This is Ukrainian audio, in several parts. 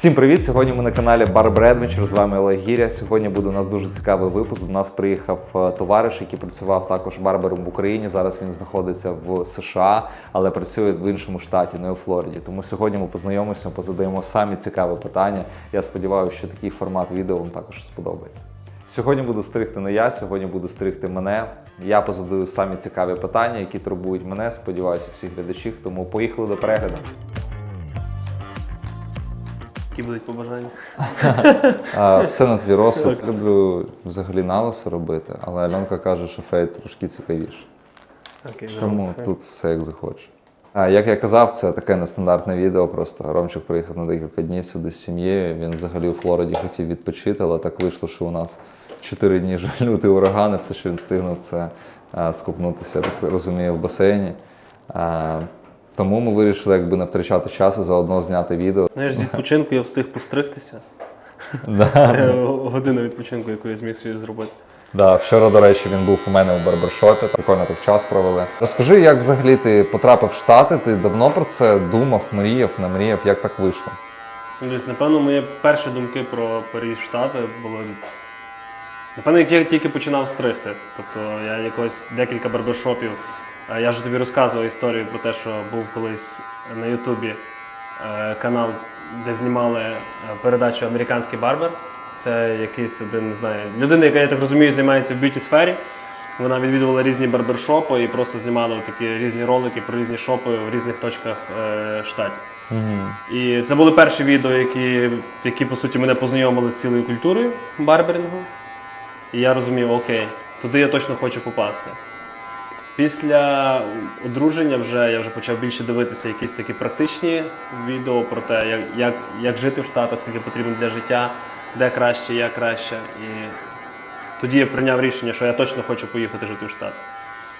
Всім привіт! Сьогодні ми на каналі Barber Adventure, З вами Олег Гіря. Сьогодні буде у нас дуже цікавий випуск. До нас приїхав е, товариш, який працював також барбером в Україні. Зараз він знаходиться в США, але працює в іншому штаті, не у Флориді. Тому сьогодні ми познайомимося, позадаємо самі цікаві питання. Я сподіваюся, що такий формат відео вам також сподобається. Сьогодні буду стригти не я, сьогодні буду стригти мене. Я позадаю самі цікаві питання, які турбують мене. Сподіваюся, всіх глядачів. Тому поїхали до перегляду. Які будуть побажання? А, все на твій розсуд. Люблю взагалі налисо робити, але Альонка каже, що фейт трошки цікавіше. Окей, Тому добре. тут все як захочеш. А, як я казав, це таке нестандартне відео. Просто Ромчик приїхав на декілька днів сюди з сім'єю. Він взагалі у Флориді хотів відпочити, але так вийшло, що у нас чотири дні лютий ураган, і все, що він встигнув, це а, скупнутися, я так розумію, в басейні. А, тому ми вирішили якби не втрачати час і заодно зняти відео. Знаєш, з відпочинку я встиг постригтися. Це година відпочинку, яку я зміг собі зробити. Да, вчора, до речі, він був у мене у барбершопі. Прикольно так час провели. Розкажи, як взагалі ти потрапив в Штати? Ти давно про це думав, мріяв, не мріяв, як так вийшло? Десь, напевно, мої перші думки про переїзд в Штати були. Напевно, як я тільки починав стригти. Тобто я якось декілька барбершопів. Е, Я вже тобі розказував історію про те, що був колись на Ютубі е, канал, де знімали е, передачу Американський барбер. Це якийсь один, не знаю, людина, яка, я так розумію, займається в б'юті сфері. Вона відвідувала різні барбершопи і просто знімала такі різні ролики про різні шопи в різних точках штатів. І це були перші відео, які, які по суті мене познайомили з цілою культурою барберінгу. І я розумів, окей, туди я точно хочу попасти. Після одруження вже я вже почав більше дивитися якісь такі практичні відео про те, як, як, як жити в Штатах, скільки потрібно для життя, де краще, як краще. І тоді я прийняв рішення, що я точно хочу поїхати жити в Штати.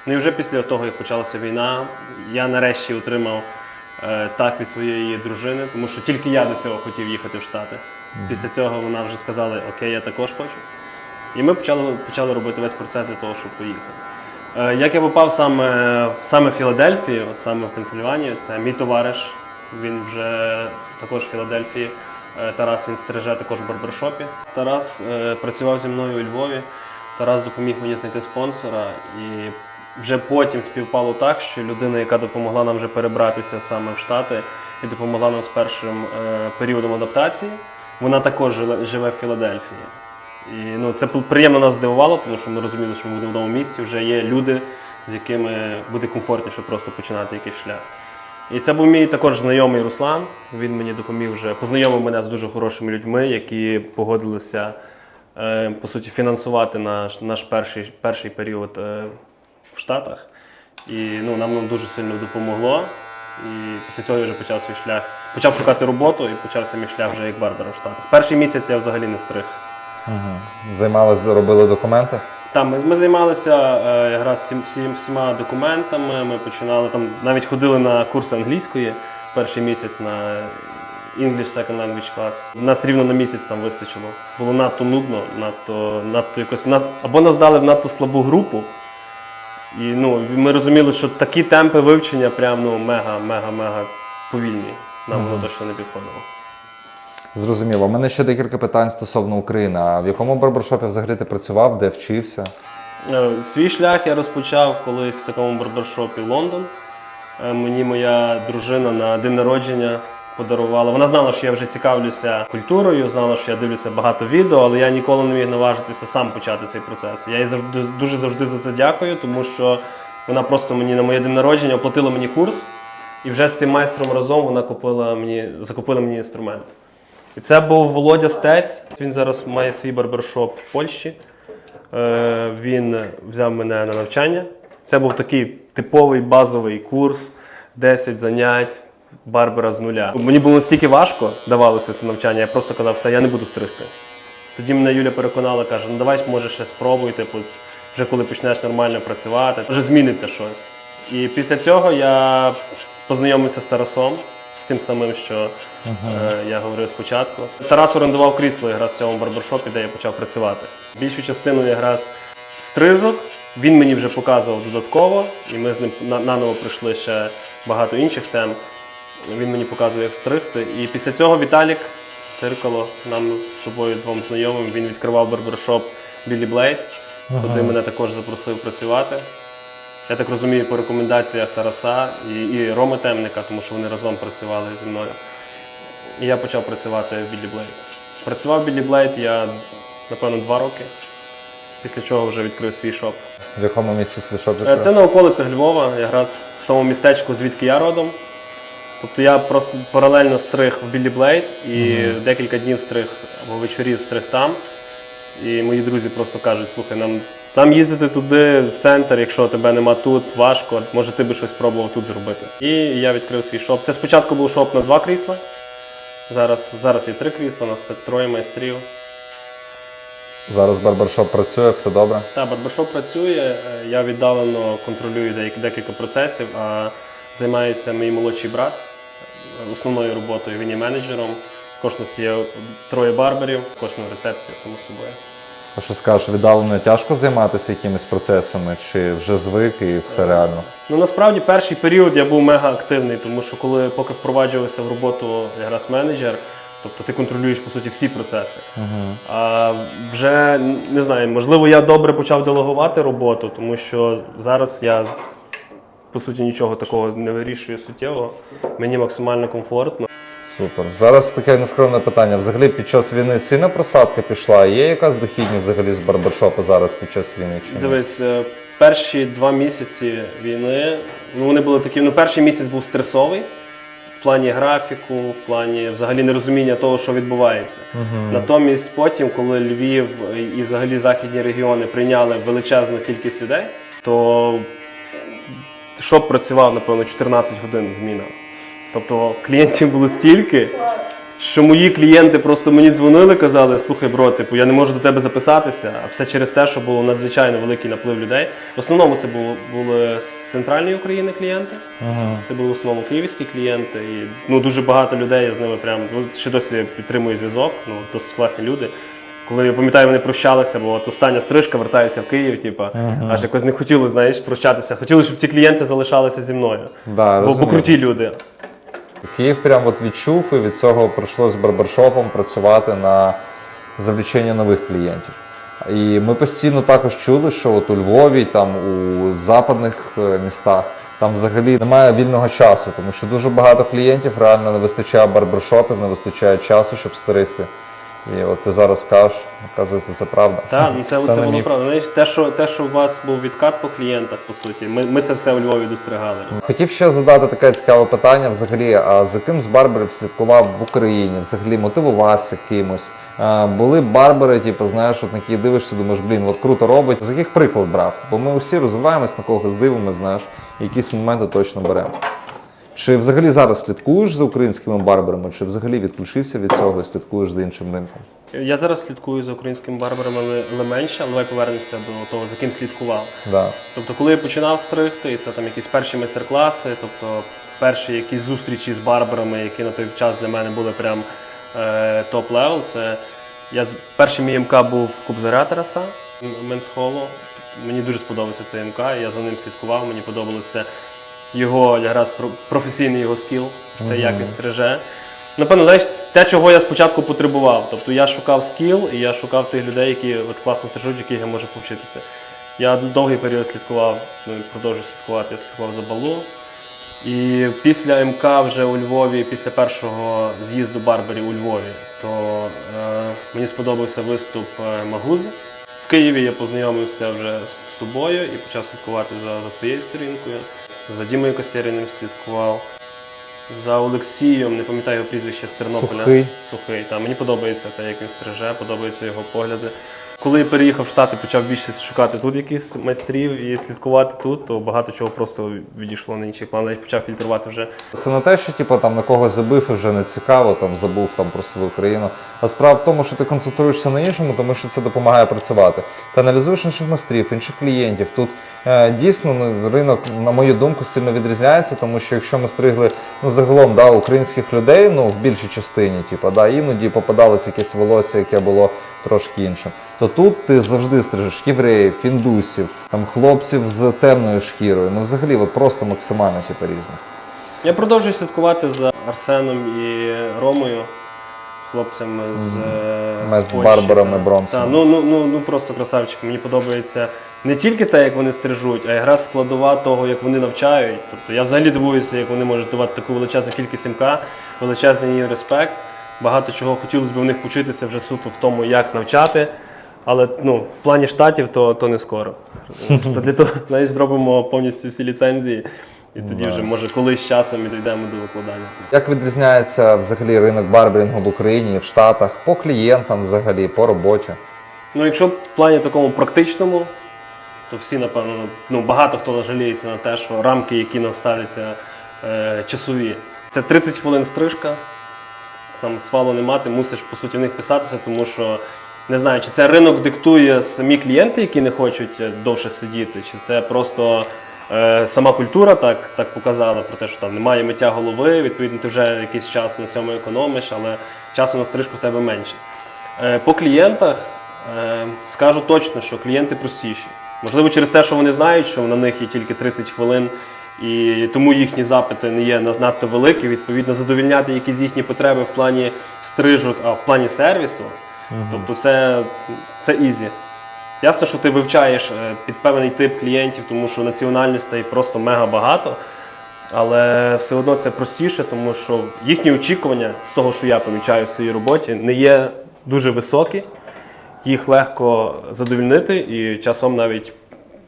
Ну і вже після того, як почалася війна, я нарешті отримав е, так від своєї дружини, тому що тільки я до цього хотів їхати в Штати. Після цього вона вже сказала, окей, я також хочу. І ми почали, почали робити весь процес для того, щоб поїхати. Е, Як я попав саме, саме в Філадельфію, саме в Пенсильванію, це мій товариш, він вже також в Філадельфії. Е, Тарас він стриже також в барбершопі. Тарас е, працював зі мною у Львові. Тарас допоміг мені знайти спонсора. І вже потім співпало так, що людина, яка допомогла нам вже перебратися саме в Штати і допомогла нам з першим періодом адаптації, вона також живе в Філадельфії. І ну, це приємно нас здивувало, тому що ми розуміли, що ми будемо в новому місці, вже є люди, з якими буде комфортніше просто починати якийсь шлях. І це був мій також знайомий Руслан. Він мені допоміг вже познайомив мене з дуже хорошими людьми, які погодилися е, по суті фінансувати наш, наш перший, перший період е, в Штатах. І ну, нам дуже сильно допомогло. І після цього я вже почав свій шлях. Почав шукати роботу і почався мій шлях вже як барбера в Штатах. Перший місяць я взагалі не стриг. Займались, робили документи? Там ми, ми займалися е, якраз всім, всім, всіма документами. Ми починали там, навіть ходили на курси англійської перший місяць на English Second Language Class. Нас рівно на місяць там вистачило. Було надто нудно, надто, надто якось. Нас, або нас дали в надто слабу групу. І ну, ми розуміли, що такі темпи вивчення прям ну, мега, мега, мега повільні. Нам воно точно не підходило. Зрозуміло. У мене ще декілька питань стосовно України. А в якому барбершопі взагалі ти працював, де вчився? Е, Свій шлях я розпочав колись в такому барбершопі Лондон. Е, Мені моя дружина на день народження подарувала. Вона знала, що я вже цікавлюся культурою, знала, що я дивлюся багато відео, але я ніколи не міг наважитися сам почати цей процес. Я їй завжди дуже завжди за це дякую, тому що вона просто мені на моє день народження оплатила мені курс, і вже з цим майстром разом вона купила мені, закупила мені інструмент. І це був Володя Стець. Він зараз має свій барбершоп в Польщі. Е, Він взяв мене на навчання. Це був такий типовий базовий курс, 10 занять, барбера з нуля. Мені було настільки важко давалося це навчання, я просто казав, все, я не буду стригти. Тоді мене Юля переконала, каже, ну давай може ще спробуй, типу, вже коли почнеш нормально працювати, вже зміниться щось. І після цього я познайомився з Тарасом, з тим самим, що е, я говорив спочатку. Тарас орендував крісло якраз в цьому барбершопі, де я почав працювати. Більшу частину якраз стрижок він мені вже показував додатково, і ми з ним на- наново пройшли ще багато інших тем. Він мені показує, як стригти. І після цього Віталік Тиркало. Нам з собою двом знайомим. Він відкривав барбершоп Білі Блейд, куди мене також запросив працювати. Я так розумію, по рекомендаціях Тараса і, і Роми Темника, тому що вони разом працювали зі мною. І я почав працювати в Білі Блейд. Працював в Білі Блейд я, напевно, два роки, після чого вже відкрив свій шоп. В якому місці свішок Е, Це на околицях Львова, якраз в тому містечку, звідки я родом. Тобто я просто паралельно стриг в Білі Блейд і декілька днів стриг або вечорів стриг там. І мої друзі просто кажуть, слухай, нам, нам їздити туди, в центр, якщо тебе нема тут, важко, може ти би щось пробував тут зробити. І я відкрив свій шоп. Це спочатку був шоп на два крісла. Зараз, зараз є три крісла, у нас троє майстрів. Зараз барбершоп працює, все добре. Так, барбершоп працює. е, Я віддалено контролюю декілька процесів, а займається мій молодший брат основною роботою. Він є менеджером. Нас є троє барберів, кожна рецепція, само собою. А що скажеш, віддалено тяжко займатися якимись процесами, чи вже звик і все реально? Ну насправді перший період я був мега активний, тому що коли поки впроваджувався в роботу якраз менеджер, тобто ти контролюєш по суті всі процеси. А вже не знаю, можливо, я добре почав делегувати роботу, тому що зараз я по суті нічого такого не вирішую суттєво. Мені максимально комфортно. Супер. Зараз таке нескромне питання. Взагалі під час війни сильна просадка пішла. Є якась дохідність взагалі з барбершопу зараз під час війни? Чи ні? Дивись, е, перші два місяці війни, ну вони були такі. Ну, перший місяць був стресовий в плані графіку, в плані взагалі нерозуміння того, що відбувається. Натомість, потім, коли Львів і взагалі західні регіони прийняли величезну кількість людей, то шоп працював, напевно, 14 годин зміна. Тобто клієнтів було стільки, що мої клієнти просто мені дзвонили, казали, слухай, бро, типу, я не можу до тебе записатися, а все через те, що було надзвичайно великий наплив людей. В основному це було, були з центральної України клієнти. Це були в основному київські клієнти. І ну, дуже багато людей я з ними прям ну, ще досі підтримую зв'язок. Ну, досить класні люди. Коли я пам'ятаю, вони прощалися, бо от остання стрижка, вертаюся в Київ, типу, аж якось не хотіли, знаєш, прощатися. Хотіли, щоб ті клієнти залишалися зі мною. Да, бо, бо круті люди. Київ прям от відчув і від цього прийшлося з барбершопом працювати на завлічення нових клієнтів. І ми постійно також чули, що от у Львові, там у западних е, містах, там взагалі немає вільного часу, тому що дуже багато клієнтів реально не вистачає барбершопів, не вистачає часу, щоб стерегти. І от ти зараз кажеш, оказується, це правда. Так, ну це, це, не було правда. Знаєш, те, що те, що у вас був відкат по клієнтах, по суті, ми, ми це все у Львові достригали. Хотів ще задати таке цікаве питання. Взагалі, а за ким з барберів слідкував в Україні? Взагалі мотивувався кимось? А, були барбери, типу, знаєш, от на які дивишся, думаєш, блін, от круто робить. З яких приклад брав? Бо ми всі розвиваємось, на когось дивимося, знаєш, якісь моменти точно беремо. Чи взагалі зараз слідкуєш за українськими барберами, чи взагалі відключився від цього і слідкуєш за іншим ринком? Я зараз слідкую за українськими барберами, але, але менше, але давай повернемося до того, за ким слідкував. Да. Тобто, коли я починав стригти, і це там якісь перші майстер-класи, тобто перші якісь зустрічі з барберами, які на той час для мене були прям е, топ-левел. Це я з- перший мій МК був в Кубзаря Тараса Менсхолу. Мені дуже сподобався цей МК, я за ним слідкував, мені подобалося його якраз про- професійний його скіл, те, як він стриже. Напевно, знаєш, те, чого я спочатку потребував. Тобто я шукав скіл і я шукав тих людей, які от класно стрижуть, яких я можу повчитися. Я довгий період слідкував, ну і продовжую слідкувати, я слідкував за балу. І після МК вже у Львові, після першого з'їзду барберів у Львові, то е, мені сподобався виступ е, Магузи. В Києві я познайомився вже з тобою і почав слідкувати за, за твоєю сторінкою. За Дімою Костеріним слідкував. За Олексієм, не пам'ятаю його прізвище з Тернополя. Сухий. Сухий. Та, мені подобається те, як він стриже, подобаються його погляди. Коли я переїхав в Штати, почав більше шукати тут якихось майстрів і слідкувати тут, то багато чого просто відійшло на інший план. Навіть почав фільтрувати вже Це не те, що типу, там на когось забив і вже не цікаво, там забув там про свою країну. А справа в тому, що ти концентруєшся на іншому, тому що це допомагає працювати. Ти аналізуєш інших майстрів, інших клієнтів. Тут е, дійсно ну, ринок, на мою думку, сильно відрізняється, тому що якщо ми стригли ну загалом да, українських людей, ну в більшій частині, типу, да, іноді попадалось якесь волосся, яке було трошки іншим. То тут ти завжди стрижеш євреїв, індусів, там хлопців з темною шкірою. Ну взагалі, от просто максимально типу, різних. Я продовжую слідкувати за Арсеном і Ромою. хлопцями з, е, Ми з Польщі, Барбаром Бронсом. Ну, ну, ну, ну просто красавчики. Мені подобається не тільки те, як вони стрижуть, а якраз складова того, як вони навчають. Тобто я взагалі дивуюся, як вони можуть давати таку величезну кількість МК, величезний їм респект. Багато чого хотілося б у них почитися вже суто в тому, як навчати. Але ну, в плані штатів то, то не скоро. То для того знаєш, зробимо повністю всі ліцензії, і тоді вже може колись часом і дійдемо до викладання. Як відрізняється взагалі ринок барберінгу в Україні в Штатах по клієнтам взагалі, по роботі? Ну, якщо в плані такому практичному, то всі, напевно, ну багато хто жаліється на те, що рамки, які нам ставляться е, часові. Це 30 хвилин стрижка, сам свалу не мати, мусиш по суті в них писатися, тому що не знаю, чи це ринок диктує самі клієнти, які не хочуть е, довше сидіти, чи це просто е, сама культура так, так показала про те, що там немає миття голови, відповідно, ти вже якийсь час на цьому економиш, але часу на стрижку в тебе менше. Е, По клієнтах е, скажу точно, що клієнти простіші. Можливо, через те, що вони знають, що на них є тільки 30 хвилин, і тому їхні запити не є над- надто великі. Відповідно, задовільняти якісь їхні потреби в плані стрижок, а в плані сервісу. Тобто це, це ізі. Ясно, що ти вивчаєш е, під певний тип клієнтів, тому що національностей просто мега багато. Але все одно це простіше, тому що їхні очікування з того, що я помічаю в своїй роботі, не є дуже високі. Їх легко задовільнити і часом навіть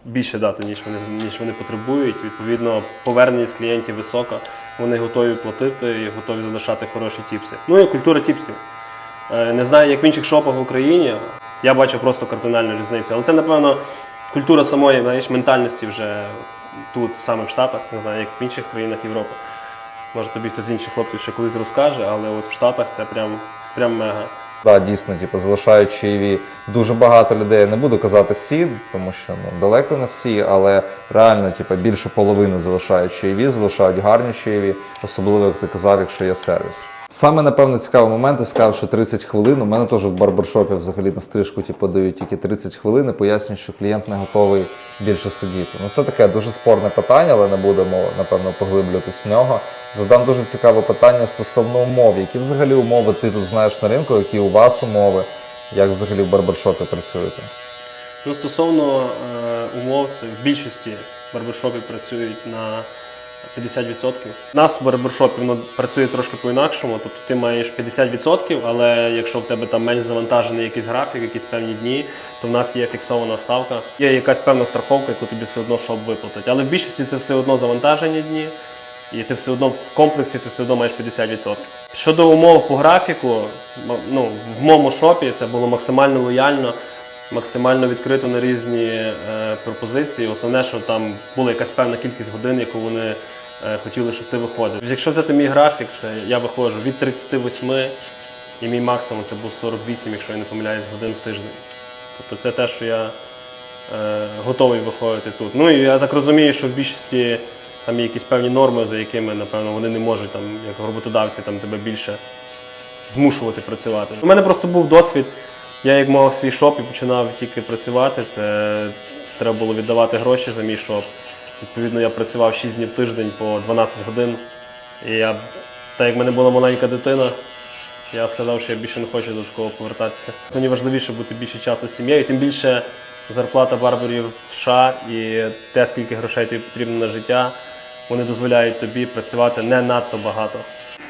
більше дати, ніж вони, ніж вони потребують. Відповідно, поверненість клієнтів висока, вони готові платити і готові залишати хороші тіпси. Ну і культура тіпсів. Е, Не знаю, як в інших шопах в Україні. Я бачу просто кардинальну різницю. Але це, напевно, культура самої знаєш, ментальності вже тут, саме в Штатах, не знаю, як в інших країнах Європи. Може тобі хтось з інших хлопців ще колись розкаже, але от в Штатах це прям, прям мега. Да, дійсно, типу, залишають чаєві дуже багато людей. Я не буду казати всі, тому що ну далеко не всі, але реально, типу, більше половини залишають чаєві, залишають гарні чаєві, особливо як ти казав, якщо є сервіс. Саме напевно цікавий момент, ти сказав, що 30 хвилин. У мене теж в барбершопі взагалі на стрижку типу, дають тільки 30 хвилин і пояснюють, що клієнт не готовий більше сидіти. Ну це таке дуже спорне питання, але не будемо напевно поглиблюватись в нього. Задам дуже цікаве питання стосовно умов. Які взагалі умови ти тут знаєш на ринку, які у вас умови, як взагалі в барбершопі працюєте? Ну, стосовно е, умов, це в більшості барбершопів працюють на 50%. У нас в барбершопі воно працює трошки по-інакшому, тобто ти маєш 50%, але якщо в тебе там менш завантажений якийсь графік, якісь певні дні, то в нас є фіксована ставка. Є якась певна страховка, яку тобі все одно шоп виплатить. Але в більшості це все одно завантажені дні. І ти все одно в комплексі ти все одно маєш 50%. Щодо умов по графіку, ну, в моєму шопі це було максимально лояльно, максимально відкрито на різні е, пропозиції. Основне, що там була якась певна кількість годин, яку вони хотіли, щоб ти виходив. Якщо взяти мій графік, це я виходжу від 38 і мій максимум це був 48, якщо я не помиляюсь, годин в тиждень. Тобто це те, що я е, готовий виходити тут. Ну і я так розумію, що в більшості там є якісь певні норми, за якими, напевно, вони не можуть там, як роботодавці, там тебе більше змушувати працювати. У мене просто був досвід. Я як мав свій шоп і починав тільки працювати, це треба було віддавати гроші за мій шоп. Відповідно, я працював 6 днів в тиждень по 12 годин. І я, так як в мене була маленька дитина, я сказав, що я більше не хочу до такого повертатися. Мені важливіше бути більше часу з сім'єю, тим більше зарплата барберів в США і те, скільки грошей тобі потрібно на життя, вони дозволяють тобі працювати не надто багато.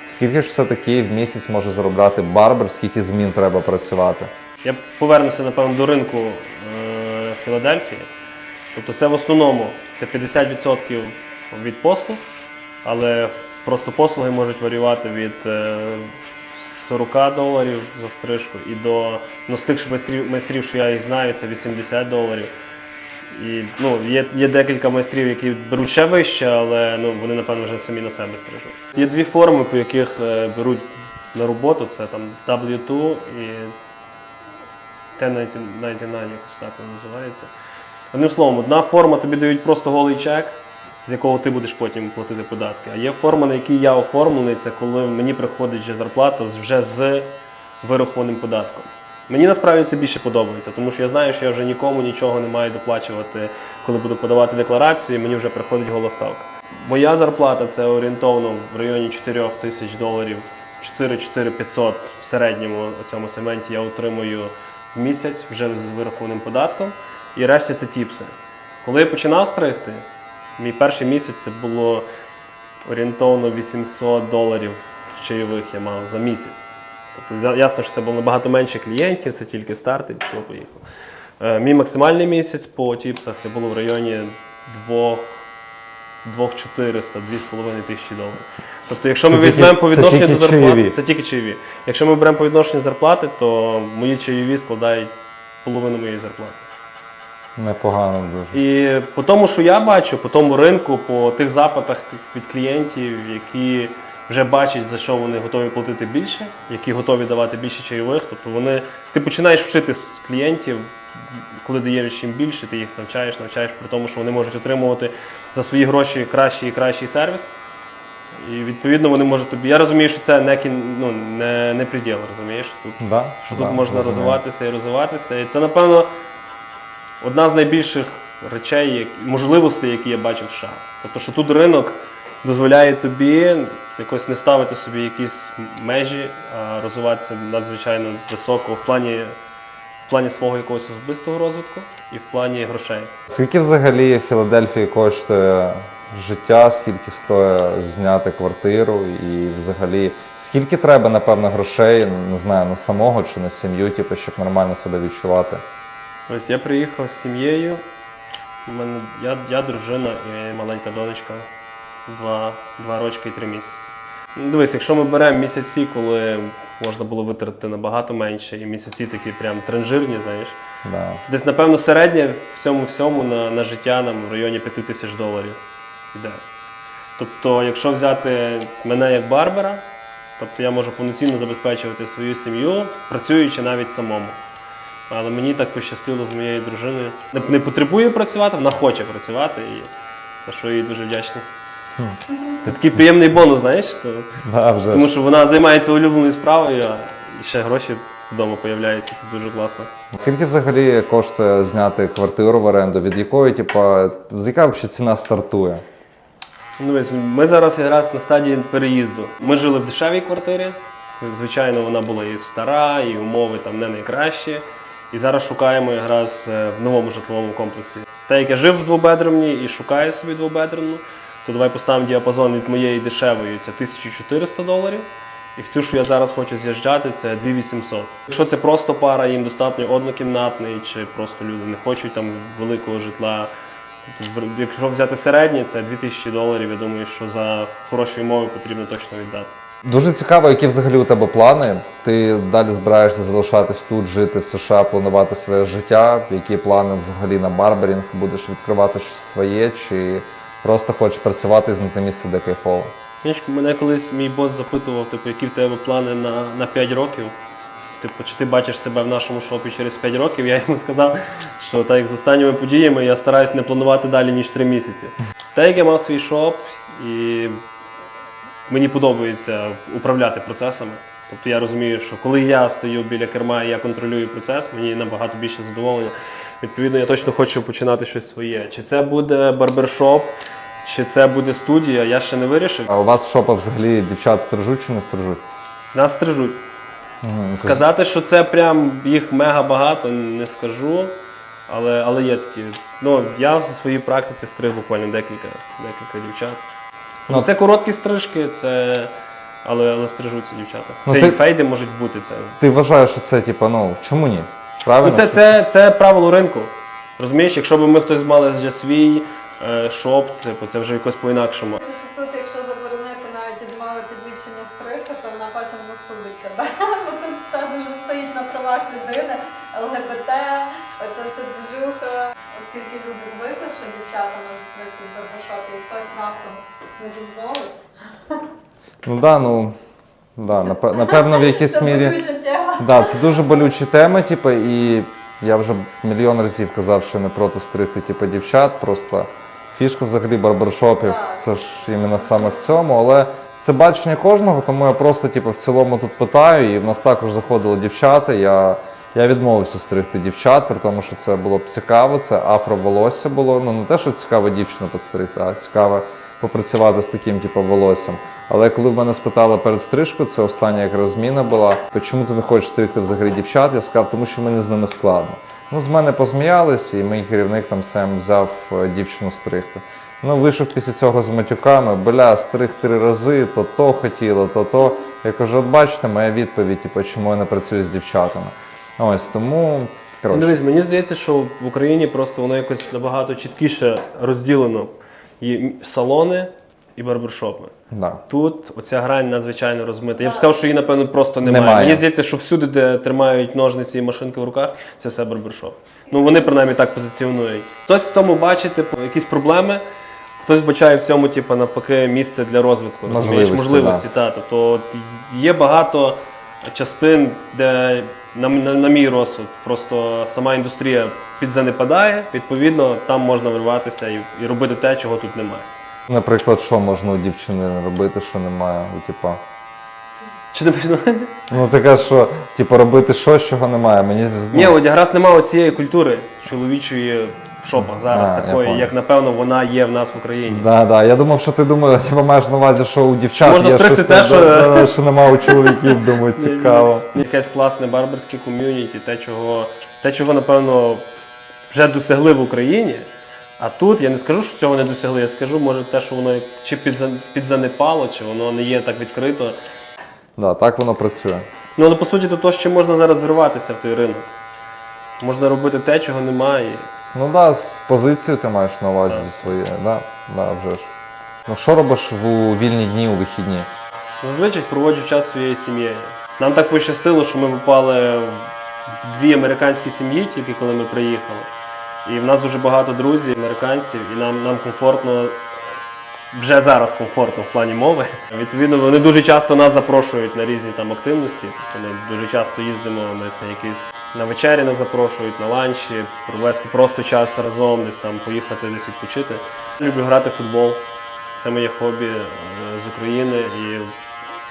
Скільки ж все-таки в місяць може заробляти барбер, скільки змін треба працювати? Я повернуся, напевно, до ринку е, Філадельфії. Тобто це в основному це 50% від послуг, але просто послуги можуть варіювати від е, 40 доларів за стрижку і до ну, з тих майстрів, майстрів, що я їх знаю, це 80 доларів. І ну, є, є декілька майстрів, які беруть ще вище, але ну, вони, напевно, вже самі на себе стрижуть. Є дві форми, по яких е, беруть на роботу: це там W2 і 1099, якось так називається. Одним словом, одна форма тобі дають просто голий чек, з якого ти будеш потім платити податки. А є форма, на якій я оформлений, це коли мені приходить вже зарплата вже з вирахованим податком. Мені насправді це більше подобається, тому що я знаю, що я вже нікому нічого не маю доплачувати, коли буду подавати декларацію, мені вже приходить гола. Моя зарплата це орієнтовно в районі 4 тисяч доларів 4-4-500 в середньому цьому сегменті я отримую в місяць вже з вирахованим податком. І решті це тіпси. Коли я починав стригти, мій перший місяць це було орієнтовно 800 доларів чайових я мав за місяць. Тобто ясно, що це було набагато менше клієнтів, це тільки старт і пішло поїхало. Е, Мій максимальний місяць по тіпсах це було в районі 2 2400, 2,5 тисячі доларів. Тобто, якщо ми Це тільки- візьмемо по відношенню до зарплати, чайові. це тільки чайові. Якщо ми беремо по відношенню зарплати, то мої чайові складають половину моєї зарплати. Непогано дуже. І по тому, що я бачу, по тому ринку, по тих запитах від клієнтів, які вже бачать, за що вони готові платити більше, які готові давати більше чайових. Тобто вони ти починаєш вчити клієнтів, коли даєш їм більше, ти їх навчаєш, навчаєш при тому, що вони можуть отримувати за свої гроші кращий і кращий сервіс. І відповідно вони можуть тобі. Я розумію, що це не кін, ну, не, не приділ, розумієш? Тут Да? що да, тут можна розумію. розвиватися і розвиватися. І це, напевно, одна з найбільших речей, як- можливостей, які я бачив в США. Тобто, що тут ринок дозволяє тобі якось не ставити собі якісь межі, а розвиватися надзвичайно високо в плані, в плані свого якогось особистого розвитку і в плані грошей. Скільки взагалі в Філадельфії коштує життя, скільки стоїть зняти квартиру, і взагалі скільки треба, напевно, грошей, не знаю, на самого чи на сім'ю, типу, щоб нормально себе відчувати? Ось я приїхав з сім'єю. Я, я дружина і маленька донечка. Два, два рочки і три місяці. Ну, Дивись, якщо ми беремо місяці, коли можна було витратити набагато менше, і місяці такі прям транжирні, знаєш, Да. десь, напевно, середнє в цьому всьому на, на життя нам в районі 5 тисяч доларів іде. Тобто, якщо взяти мене як барбера, тобто я можу повноцінно забезпечувати свою сім'ю, працюючи навіть самому. Але мені так пощастило з моєю дружиною. Не, не потребує працювати, вона хоче працювати, і за що їй дуже вдячний. Це такий приємний бонус, знаєш? То, Да, вже. тому що вона займається улюбленою справою, а ще гроші вдома появляються. Це дуже класно. Скільки взагалі коштує зняти квартиру в оренду? Від якої, типу, з яка взагалі ціна стартує? Ну, ми зараз якраз на стадії переїзду. Ми жили в дешевій квартирі. Звичайно, вона була і стара, і умови там не найкращі. І зараз шукаємо якраз е, в новому житловому комплексі. Та як я жив в двобедрумній і шукаю собі двобедрумну, то давай поставимо діапазон від моєї дешевої це 1400 доларів. І в цю, що я зараз хочу з'їжджати, це 2800. Якщо це просто пара, їм достатньо однокімнатний, чи просто люди не хочуть там великого житла. Тобто, Якщо взяти середнє, це 2000 доларів. Я думаю, що за хороші умови потрібно точно віддати. Дуже цікаво, які взагалі у тебе плани. Ти далі збираєшся залишатись тут, жити в США, планувати своє життя. Які плани взагалі на барберінг? Будеш відкривати щось своє, чи просто хочеш працювати і знайти місце, де кайфово? Знаєш, мене колись мій бос запитував, типу, які в тебе плани на, на 5 років. Типу, чи ти бачиш себе в нашому шопі через 5 років? Я йому сказав, що так як з останніми подіями я стараюсь не планувати далі, ніж 3 місяці. Так як я мав свій шоп і мені подобається управляти процесами. Тобто я розумію, що коли я стою біля керма і я контролюю процес, мені набагато більше задоволення. Відповідно, я точно хочу починати щось своє. Чи це буде барбершоп, чи це буде студія, я ще не вирішив. А у вас в шопах взагалі дівчат стрижуть чи не стрижуть? Нас стрижуть. Мгм. Сказати, що це прям їх мега багато, не скажу. Але, але є такі. Ну, я в своїй практиці стриг буквально декілька, декілька дівчат. Ну, це короткі стрижки, це. Але, але стрижуться дівчата. Ну, це ти- і фейди можуть бути. Це, Ти вважаєш, що це, типу, ну чому ні? ну, це, що- це, це правило ринку. Розумієш, якщо б ми хтось мали вже свій е, шоп, типу, це вже якось по-інакшому. Це що тут, Ну да, ну да, напе- напевно, в якійсь мірі. Да, це дуже болючі теми, типу, і я вже мільйон разів казав, що не проти стригти типу, дівчат. Просто фішка взагалі барбершопів, це ж іменно саме в цьому. Але це бачення кожного, тому я просто типу, в цілому тут питаю. І в нас також заходили дівчата. Я, я відмовився стригти дівчат, при тому, що це було б цікаво. Це афроволосся було. Ну не те, що цікаво дівчину підстригти, а цікаве попрацювати з таким, типу, волоссям. Але коли в мене спитали перед стрижкою, це остання якраз зміна була, то чому ти не хочеш стригти взагалі дівчат? Я сказав, тому що мені з ними складно. Ну, з мене посміялись, і мій керівник там сам взяв е, дівчину стригти. Ну, вийшов після цього з матюками, бля, стриг три рази, то то хотіло, то то. Я кажу, от бачите, моя відповідь, типу, чому я не працюю з дівчатами. Ось тому. Дивись, мені здається, що в Україні просто воно якось набагато чіткіше розділено. Є салони і барбершопи. да. Тут оця грань надзвичайно розмита. Я б сказав, що її, напевно, просто немає. Немає. Мені здається, що всюди, де тримають ножниці і машинки в руках, це все барбершоп. Ну вони принаймні так позиціонують. Хтось в тому бачить типу, якісь проблеми, хтось бачає в цьому, типу, навпаки, місце для розвитку. розумієш? Можливості, можливості та. Тобто є багато частин, де, на, на, на мій розсуд, просто сама індустрія підзанепадає, відповідно, там можна вирватися і, і робити те, чого тут немає. Наприклад, що можна у дівчини робити, що немає у типа. Чи ти маєш на увазі? Ну таке, що типу, робити щось, чого немає. Мені Ні, от якраз немає цієї культури чоловічої шопах зараз, А, такої, як напевно вона є в нас в Україні. Да, да. Я думав, що ти думаєш, типу, маєш на увазі, що у дівчат Можна є щось те, що- да, да, що немає у чоловіків. Думаю, цікаво. Якесь класне барберське ком'юніті, те, чого, те, чого, напевно, вже досягли в Україні. А тут я не скажу, що цього не досягли, я скажу, може, те, що воно чи підза- підзанепало, чи воно не є так відкрито. Да, так воно працює. Ну, але по суті, то то, з можна зараз вирватися в той ринок. Можна робити те, чого немає. Ну да, з позицією ти маєш на увазі зі своєю, да, да, вже ж. Ну що робиш в у вільні дні, у вихідні? Зазвичай проводжу час зі своєю сім'єю. Нам так пощастило, що ми попали в дві американські сім'ї, тільки коли ми приїхали. І в нас дуже багато друзів, американців, і нам, нам комфортно, вже зараз комфортно в плані мови. Відповідно, вони дуже часто нас запрошують на різні там активності. Тобто Ми дуже часто їздимо десь на якісь на вечері нас запрошують, на ланчі, провести просто час разом, десь там поїхати десь відпочити. Люблю грати в футбол. Це моє хобі е, з України. І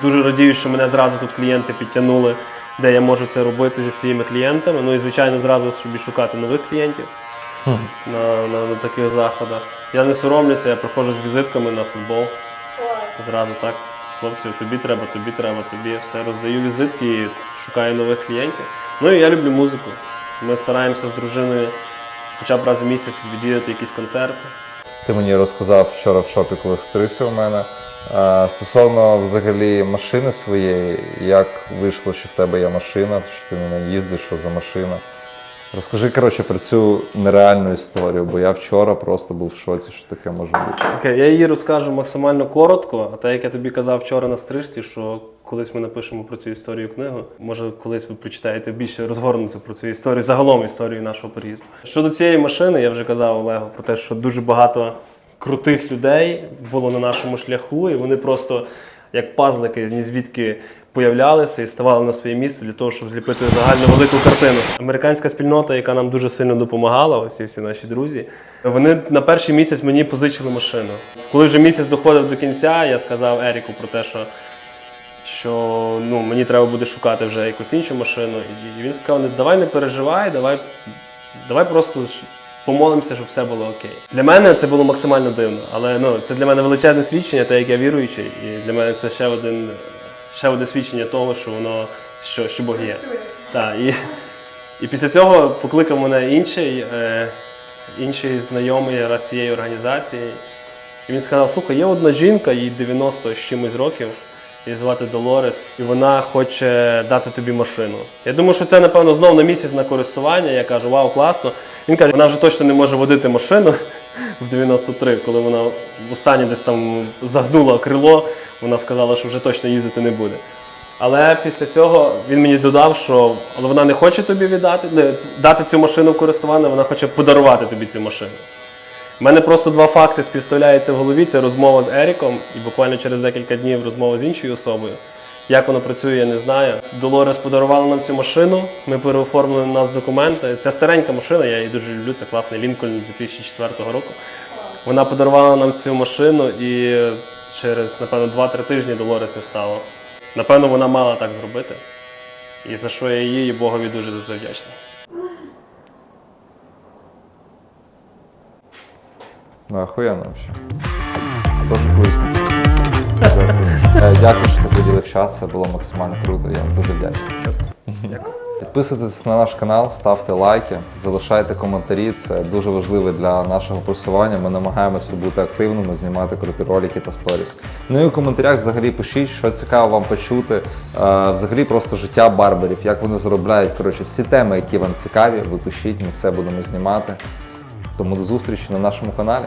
дуже радію, що мене зразу тут клієнти підтягнули, де я можу це робити зі своїми клієнтами. Ну і звичайно, зразу собі шукати нових клієнтів на, на, на таких заходах. Я не соромлюся, я приходжу з візитками на футбол. Зразу так. Хлопці, тобі треба, тобі треба, тобі все роздаю візитки і шукаю нових клієнтів. Ну і я люблю музику. Ми стараємося з дружиною хоча б раз в місяць відвідати якісь концерти. Ти мені розказав вчора в шопі, коли стригся у мене. Е, Стосовно взагалі машини своєї, як вийшло, що в тебе є машина, що ти на ній їздиш, що за машина. Розкажи, коротше, про цю нереальну історію, бо я вчора просто був в шоці, що таке може бути. Окей, я її розкажу максимально коротко, а те, як я тобі казав вчора на стрижці, що колись ми напишемо про цю історію книгу. Може, колись ви прочитаєте більше розгорнуто про цю історію, загалом історію нашого переїзду. Щодо цієї машини, я вже казав Олегу про те, що дуже багато крутих людей було на нашому шляху, і вони просто як пазлики ні звідки появлялися і ставали на своє місце для того, щоб зліпити загальну велику картину. Американська спільнота, яка нам дуже сильно допомагала, ось всі наші друзі, вони на перший місяць мені позичили машину. Коли вже місяць доходив до кінця, я сказав Еріку про те, що що ну, мені треба буде шукати вже якусь іншу машину. І він сказав, не давай не переживай, давай, давай просто помолимося, щоб все було окей. Для мене це було максимально дивно, але ну, це для мене величезне свідчення, те, як я віруючий, і для мене це ще один, ще одне свідчення того, що воно що, що Бог є. Так, і, і після цього покликав мене інший, е, інший знайомий раз цієї організації. І він сказав: слухай, є одна жінка, їй 90 з чимось років, її звати Долорес, і вона хоче дати тобі машину. Я думаю, що це, напевно, знов на місяць на користування. Я кажу, вау, класно. Він каже, вона вже точно не може водити машину в 93, коли вона останнє десь там загнула крило, вона сказала, що вже точно їздити не буде. Але після цього він мені додав, що але вона не хоче тобі віддати, дати цю машину в користування, вона хоче подарувати тобі цю машину. У мене просто два факти співставляються в голові. Це розмова з Еріком, і буквально через декілька днів розмова з іншою особою. Як воно працює, я не знаю. Долорес подарувала нам цю машину. Ми переоформили на нас документи. Це старенька машина, я її дуже люблю. Це класний Лінкольн 2004 року. Вона подарувала нам цю машину і через, напевно, 2-3 тижні Долорес не стало. Напевно, вона мала так зробити. І за що я їй і Богові дуже дуже Ну, охуєнно взагалі. Теж корисно. Дякую. Е, Дякую, що ти виділив час. Це було максимально круто. Я дуже вдячний. Дякую. Підписуйтесь на наш канал, ставте лайки, залишайте коментарі. Це дуже важливо для нашого просування. Ми намагаємося бути активними, знімати круті ролики та сторіс. Ну і у коментарях взагалі пишіть, що цікаво вам почути. Е, взагалі просто життя барберів, як вони заробляють. Коротше, всі теми, які вам цікаві, ви пишіть, ми все будемо знімати. Тому до зустрічі на нашому каналі.